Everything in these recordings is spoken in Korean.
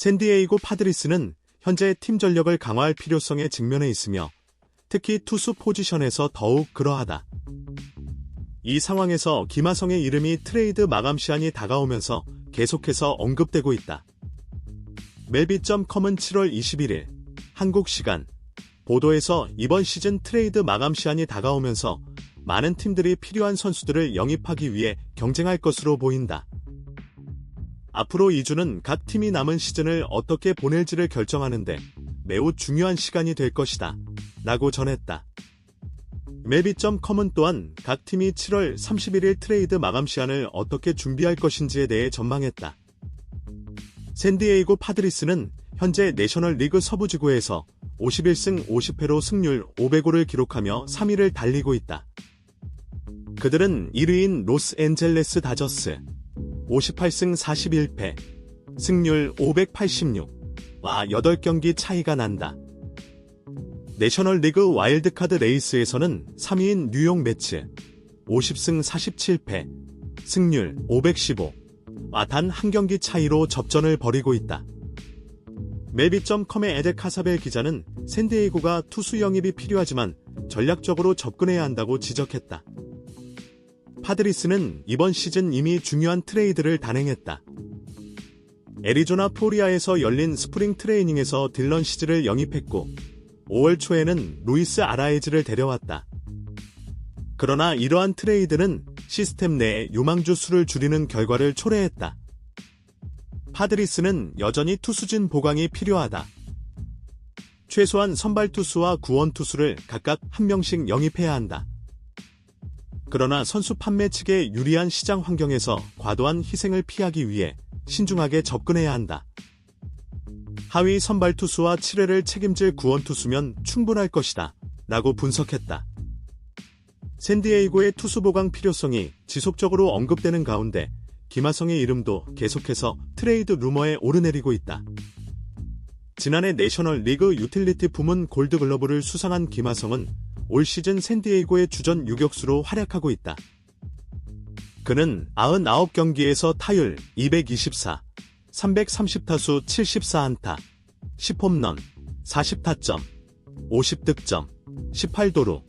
샌디에이고 파드리스는 현재 팀 전력을 강화할 필요성에 직면해 있으며 특히 투수 포지션에서 더욱 그러하다. 이 상황에서 김하성의 이름이 트레이드 마감 시한이 다가오면서 계속해서 언급되고 있다. 멜비.com은 7월 21일 한국 시간 보도에서 이번 시즌 트레이드 마감 시한이 다가오면서 많은 팀들이 필요한 선수들을 영입하기 위해 경쟁할 것으로 보인다. 앞으로 2주는 각 팀이 남은 시즌을 어떻게 보낼지를 결정하는데 매우 중요한 시간이 될 것이다. 라고 전했다. 멜비.com은 또한 각 팀이 7월 31일 트레이드 마감 시한을 어떻게 준비할 것인지에 대해 전망했다. 샌디에이고 파드리스는 현재 내셔널 리그 서부 지구에서 51승 50패로 승률 505를 기록하며 3위를 달리고 있다. 그들은 1위인 로스앤젤레스 다저스 58승 41패 승률 586와 8경기 차이가 난다. 내셔널 리그 와일드카드 레이스에서는 3위인 뉴욕 매츠 50승 47패 승률 515와 단 한 경기 차이로 접전을 벌이고 있다. 멜비.com의 에데 카사벨 기자는 샌디에이고가 투수 영입이 필요하지만 전략적으로 접근해야 한다고 지적했다. 파드리스는 이번 시즌 이미 중요한 트레이드를 단행했다. 애리조나 포리아에서 열린 스프링 트레이닝에서 딜런 시즈를 영입했고 5월 초에는 루이스 아라에즈를 데려왔다. 그러나 이러한 트레이드는 시스템 내에 유망주 수를 줄이는 결과를 초래했다. 파드리스는 여전히 투수진 보강이 필요하다. 최소한 선발 투수와 구원 투수를 각각 한 명씩 영입해야 한다. 그러나 선수 판매 측의 유리한 시장 환경에서 과도한 희생을 피하기 위해 신중하게 접근해야 한다. 하위 선발 투수와 7회를 책임질 구원 투수면 충분할 것이다. 라고 분석했다. 샌디에이고의 투수 보강 필요성이 지속적으로 언급되는 가운데 김하성의 이름도 계속해서 트레이드 루머에 오르내리고 있다. 지난해 내셔널 리그 유틸리티 부문 골드글러브를 수상한 김하성은 올 시즌 샌디에이고의 주전 유격수로 활약하고 있다. 그는 99경기에서 타율 224, 330타수 74안타, 10홈런, 40타점, 50득점, 18도루,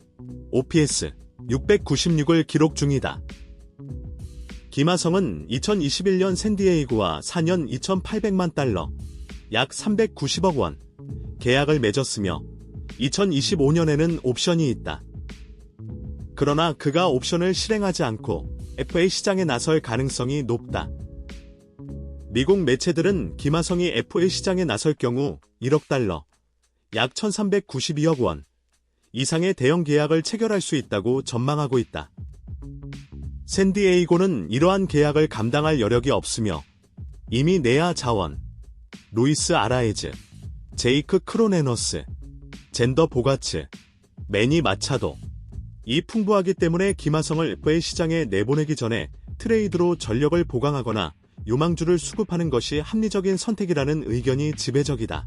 OPS 696을 기록 중이다. 김하성은 2021년 샌디에이고와 4년 2,800만 달러, 약 390억 원, 계약을 맺었으며 2025년에는 옵션이 있다. 그러나 그가 옵션을 실행하지 않고 FA 시장에 나설 가능성이 높다. 미국 매체들은 김하성이 FA 시장에 나설 경우 1억 달러, 약 1392억 원 이상의 대형 계약을 체결할 수 있다고 전망하고 있다. 샌디에이고는 이러한 계약을 감당할 여력이 없으며 이미 네아 자원, 루이스 아라에즈, 제이크 크로네너스, 젠더 보가츠, 매니 마차도 이 풍부하기 때문에 김하성을 FA 시장에 내보내기 전에 트레이드로 전력을 보강하거나 유망주를 수급하는 것이 합리적인 선택이라는 의견이 지배적이다.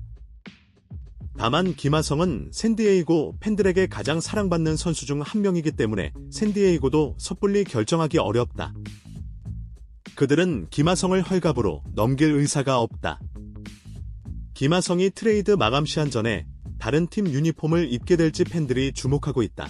다만 김하성은 샌디에이고 팬들에게 가장 사랑받는 선수 중 한 명이기 때문에 샌디에이고도 섣불리 결정하기 어렵다. 그들은 김하성을 헐갑으로 넘길 의사가 없다. 김하성이 트레이드 마감 시한 전에 다른 팀 유니폼을 입게 될지 팬들이 주목하고 있다.